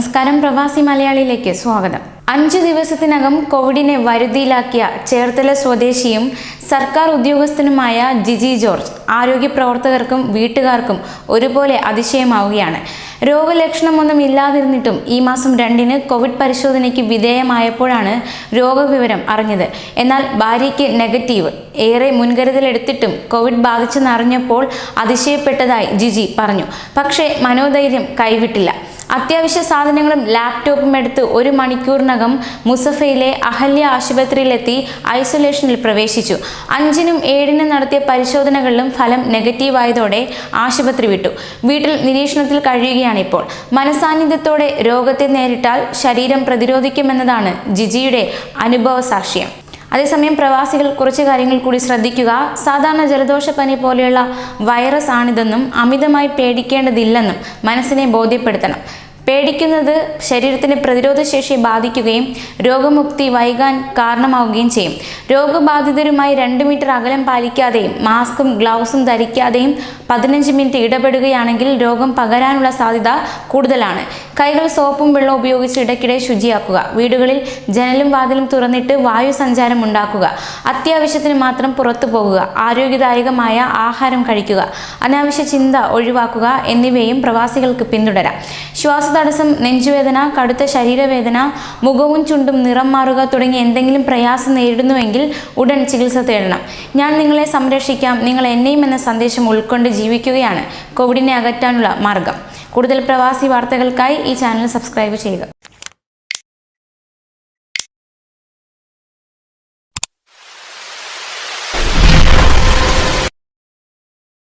നമസ്കാരം പ്രവാസി മലയാളിയിലേക്ക് സ്വാഗതം. അഞ്ചു ദിവസത്തിനകം കോവിഡിനെ വരുതിയിലാക്കിയ ചേർത്തല സ്വദേശിയും സർക്കാർ ഉദ്യോഗസ്ഥനുമായ ജിജി ജോർജ് ആരോഗ്യ പ്രവർത്തകർക്കും വീട്ടുകാർക്കും ഒരുപോലെ അതിശയമാവുകയാണ്. രോഗലക്ഷണമൊന്നും ഇല്ലാതിരുന്നിട്ടും ഈ മാസം രണ്ടിന് കോവിഡ് പരിശോധനയ്ക്ക് വിധേയമായപ്പോഴാണ് രോഗവിവരം അറിഞ്ഞത്. എന്നാൽ ഭാര്യയ്ക്ക് നെഗറ്റീവ് ഏറെ മുൻകരുതലെടുത്തിട്ടും കോവിഡ് ബാധിച്ചെന്നറിഞ്ഞപ്പോൾ അതിശയപ്പെട്ടതായി ജിജി പറഞ്ഞു. പക്ഷേ മനോധൈര്യം കൈവിട്ടില്ല. അത്യാവശ്യ സാധനങ്ങളും ലാപ്ടോപ്പും എടുത്ത് ഒരു മണിക്കൂറിനകം മുസഫയിലെ അഹല്യ ആശുപത്രിയിലെത്തി ഐസൊലേഷനിൽ പ്രവേശിച്ചു. അഞ്ചിനും ഏഴിനും നടത്തിയ പരിശോധനകളിലും ഫലം നെഗറ്റീവായതോടെ ആശുപത്രി വിട്ടു. വീട്ടിൽ നിരീക്ഷണത്തിൽ കഴിയുകയാണിപ്പോൾ. മനസാന്നിധ്യത്തോടെ രോഗത്തെ നേരിട്ടാൽ ശരീരം പ്രതിരോധിക്കുമെന്നതാണ് ജിജിയുടെ അനുഭവ സാക്ഷ്യം അതേസമയം പ്രവാസികൾ കുറച്ച് കാര്യങ്ങൾ കൂടി ശ്രദ്ധിക്കുക. സാധാരണ ജലദോഷപ്പനി പോലെയുള്ള വൈറസ് ആണിതെന്നും അമിതമായി പേടിക്കേണ്ടതില്ലെന്നും മനസ്സിനെ ബോധ്യപ്പെടുത്തണം. പേടിക്കുന്നത് ശരീരത്തിന് പ്രതിരോധ ശേഷി ബാധിക്കുകയും രോഗമുക്തി വൈകാൻ കാരണമാവുകയും ചെയ്യും. രോഗബാധിതരുമായി രണ്ട് മീറ്റർ അകലം പാലിക്കാതെയും മാസ്കും ഗ്ലൗസും ധരിക്കാതെയും പതിനഞ്ച് മിനിറ്റ് ഇടപെടുകയാണെങ്കിൽ രോഗം പകരാനുള്ള സാധ്യത കൂടുതലാണ്. കൈകൾ സോപ്പും വെള്ളവും ഉപയോഗിച്ച് ഇടയ്ക്കിടെ ശുചിയാക്കുക. വീടുകളിൽ ജനലും വാതിലും തുറന്നിട്ട് വായു സഞ്ചാരം ഉണ്ടാക്കുക. അത്യാവശ്യത്തിന് മാത്രം പുറത്തു പോകുക. ആരോഗ്യദായകമായ ആഹാരം കഴിക്കുക. അനാവശ്യ ചിന്ത ഒഴിവാക്കുക എന്നിവയും പ്രവാസികൾക്ക് പിന്തുടരാം. ശ്വാസതടസ്സം നെഞ്ചുവേദന കടുത്ത ശരീരവേദന മുഖവും ചുണ്ടും നിറം മാറുക തുടങ്ങിയ എന്തെങ്കിലും പ്രയാസം നേരിടുന്നുവെങ്കിൽ ഉടൻ ചികിത്സ തേടണം. ഞാൻ നിങ്ങളെ സംരക്ഷിക്കാം. നിങ്ങൾ എന്നെയും എന്ന സന്ദേശം ഉൾക്കൊണ്ട് ജീവിക്കുകയാണ്. കോവിഡിനെ അകറ്റാനുള്ള മാർഗം. കൂടുതൽ പ്രവാസി വാർത്തകൾക്കായി ഈ ചാനൽ സബ്സ്ക്രൈബ് ചെയ്യുക.